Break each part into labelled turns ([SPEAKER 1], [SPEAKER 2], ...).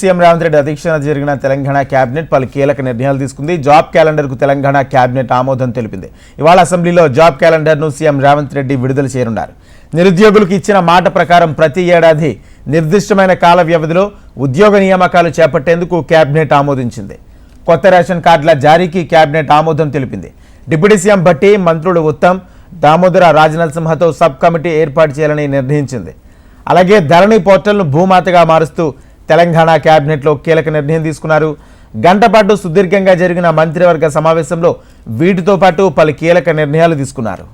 [SPEAKER 1] CM Revanth Reddy అధ్యక్షతన జరిగిన Telangana cabinet పలు కీలక నిర్ణయాలు తీసుకుంది. జాబ్ క్యాలెండర్కు తెలంగాణ కేబినెట్ ఆమోదం తెలిపింది. ఇవాళ అసెంబ్లీలో జాబ్ క్యాలెండర్ను సీఎం రేవంత్ రెడ్డి విడుదల చేయనున్నారు. నిరుద్యోగులకు ఇచ్చిన మాట ప్రకారం ప్రతి ఏడాది నిర్దిష్టమైన కాల వ్యవధిలో ఉద్యోగ నియామకాలు చేపట్టేందుకు కేబినెట్ ఆమోదించింది. కొత్త రేషన్ కార్డుల జారీకి కేబినెట్ ఆమోదం తెలిపింది. డిప్యూటీ సీఎం భట్టి మంత్రులు ఉత్తమ్ దామోదర రాజనరసింహతో సబ్ కమిటీ ఏర్పాటు చేయాలని నిర్ణయించింది. అలాగే ధరణి పోర్టల్ను భూమాతగా మారుస్తూ తెలంగాణ క్యాబినెట్లో కీలక నిర్ణయం తీసుకున్నారు. గంటపాటు సుదీర్ఘంగా జరిగిన మంత్రివర్గ సమావేశంలో వీటితో పాటు పలు కీలక నిర్ణయాలు తీసుకున్నారు.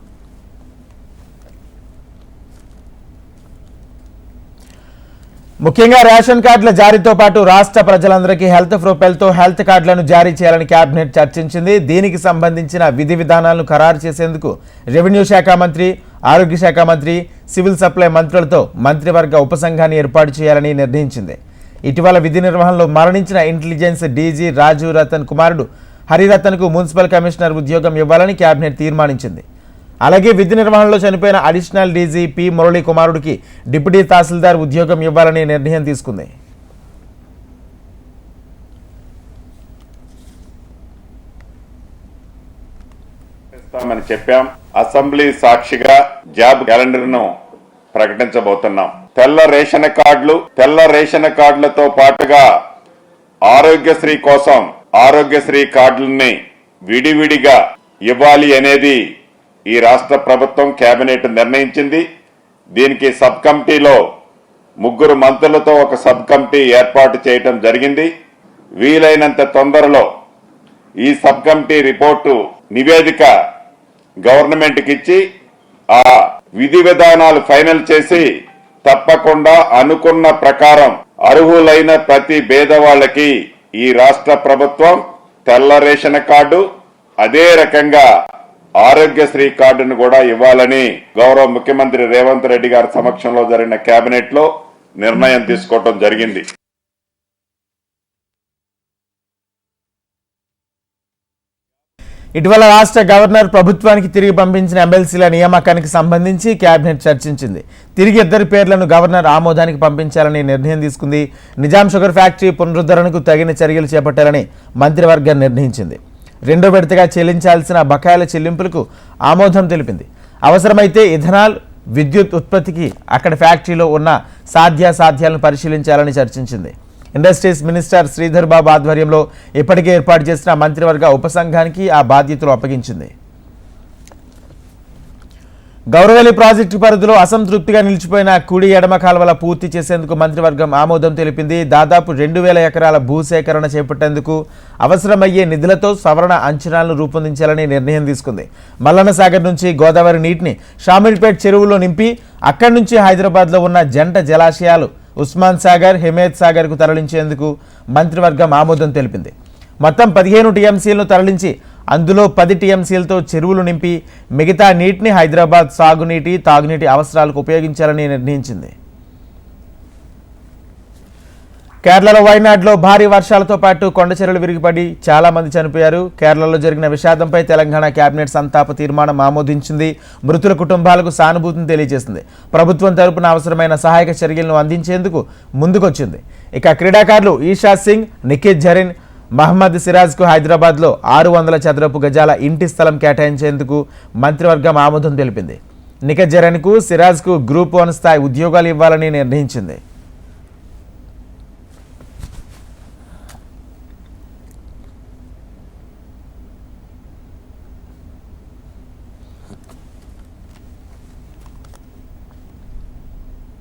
[SPEAKER 1] ముఖ్యంగా రేషన్ కార్డుల జారీతో పాటు రాష్ట్ర ప్రజలందరికీ హెల్త్ ప్రొఫైల్తో హెల్త్ కార్డులను జారీ చేయాలని కేబినెట్ చర్చించింది. దీనికి సంబంధించిన విధి విధానాలను ఖరారు చేసేందుకు రెవెన్యూ శాఖ మంత్రి ఆరోగ్య శాఖ మంత్రి సివిల్ సప్లై మంత్రులతో మంత్రివర్గ ఉపసంఘాన్ని ఏర్పాటు చేయాలని నిర్ణయించింది. ఇటీవల విధి నిర్వహణలో మరణించిన ఇంటెలిజెన్స్ డీజీ రాజు రతన్ కుమారుడు హరిరతన్కు మున్సిపల్ కమిషనర్ ఉద్యోగం ఇవ్వాలని కేబినెట్ తీర్మానించింది. అలాగే విధి నిర్వహణలో చనిపోయిన అడిషనల్ డీజీ పి మురళీ కుమారుడికి డిప్యూటీ తహసీల్దార్ ఉద్యోగం ఇవ్వాలని నిర్ణయం తీసుకుంది.
[SPEAKER 2] చేస్తామని చెప్పాం. అసెంబ్లీ సాక్షిగా జాబ్ క్యాలెండర్ను ప్రకటించబోతున్నాం. తెల్ల రేషన్ కార్డులు తెల్ల రేషన్ కార్డులతో పాటుగా ఆరోగ్యశ్రీ కోసం ఆరోగ్యశ్రీ కార్డులని విడివిడిగా ఇవ్వాలి అనేది ఈ రాష్ట్ర ప్రభుత్వం కేబినెట్ నిర్ణయించింది. దీనికి సబ్ కమిటీలో ముగ్గురు మంత్రులతో ఒక సబ్ కమిటీ ఏర్పాటు చేయటం జరిగింది. వీలైనంత తొందరలో ఈ సబ్ కమిటీ రిపోర్టు నివేదిక గవర్నమెంట్కి ఇచ్చి ఆ విధి విధానాలు ఫైనల్ చేసి తప్పకుండా అనుకున్న ప్రకారం అర్హులైన ప్రతి పేదవాళ్ళకి ఈ రాష్ట్ర ప్రభుత్వం తెల్ల రేషన్ కార్డు అదే రకంగా ఆరోగ్యశ్రీ కార్డును కూడా ఇవ్వాలని గౌరవ ముఖ్యమంత్రి రేవంత్ రెడ్డి గారి సమక్షంలో జరిగిన కేబినెట్లో నిర్ణయం తీసుకోవటం జరిగింది.
[SPEAKER 1] ఇటీవల రాష్ట్ర గవర్నర్ ప్రభుత్వానికి తిరిగి పంపించిన ఎమ్మెల్సీల నియామకానికి సంబంధించి కేబినెట్ చర్చించింది. తిరిగి ఇద్దరి పేర్లను గవర్నర్ ఆమోదానికి పంపించాలని నిర్ణయం తీసుకుంది. నిజాం షుగర్ ఫ్యాక్టరీ పునరుద్ధరణకు తగిన చర్యలు చేపట్టాలని మంత్రివర్గం నిర్ణయించింది. రెండో విడతగా చెల్లించాల్సిన బకాయిల చెల్లింపులకు ఆమోదం తెలిపింది. అవసరమైతే ఇథనాల్ విద్యుత్ ఉత్పత్తికి అక్కడ ఫ్యాక్టరీలో ఉన్న సాధ్యాసాధ్యాలను పరిశీలించాలని చర్చించింది. ఇండస్ట్రీస్ మినిస్టర్ శ్రీధర్ బాబు ఆధ్వర్యంలో ఇప్పటికే ఏర్పాటు చేసిన మంత్రివర్గ ఉపసంఘానికి ఆ బాధ్యతలు అప్పగించింది. గౌరవలి ప్రాజెక్టు పరిధిలో అసంతృప్తిగా నిలిచిపోయిన కుడి ఎడమ కాలువల పూర్తి చేసేందుకు మంత్రివర్గం ఆమోదం తెలిపింది. దాదాపు రెండు వేల ఎకరాల భూసేకరణ చేపట్టేందుకు అవసరమయ్యే నిధులతో సవరణ అంచనాలను రూపొందించాలని నిర్ణయం తీసుకుంది. మల్లన్న సాగర్ నుంచి గోదావరి నీటిని షామిల్పేట్ చెరువులో నింపి అక్కడి నుంచి హైదరాబాద్లో ఉన్న జంట జలాశయాలు ఉస్మాన్ సాగర్ హిమేత్ సాగర్కు తరలించేందుకు మంత్రివర్గం ఆమోదం తెలిపింది. మొత్తం పదిహేను టీఎంసీలను తరలించి అందులో పది టీఎంసీలతో చెరువులు నింపి మిగతా నీటిని హైదరాబాద్ సాగునీటి తాగునీటి అవసరాలకు ఉపయోగించాలని నిర్ణయించింది. కేరళలో వైనాడ్లో భారీ వర్షాలతో పాటు కొండ చెరువులు విరిగిపడి చాలా మంది చనిపోయారు. కేరళలో జరిగిన విషాదంపై తెలంగాణ కేబినెట్ సంతాప తీర్మానం ఆమోదించింది. మృతుల కుటుంబాలకు సానుభూతిని తెలియజేసింది. ప్రభుత్వం తరపున అవసరమైన సహాయక చర్యలను అందించేందుకు ముందుకొచ్చింది. ఇక క్రీడాకారులు ఈషా సింగ్ నిఖిత్ జరీన్ మహమ్మద్ సిరాజ్కు హైదరాబాద్లో ఆరు వందల చదరపు గజాల ఇంటి స్థలం కేటాయించేందుకు మంత్రివర్గం ఆమోదం తెలిపింది. నిఖత్ జరీన్కు సిరాజ్కు గ్రూప్ వన్ స్థాయి ఉద్యోగాలు ఇవ్వాలని నిర్ణయించింది.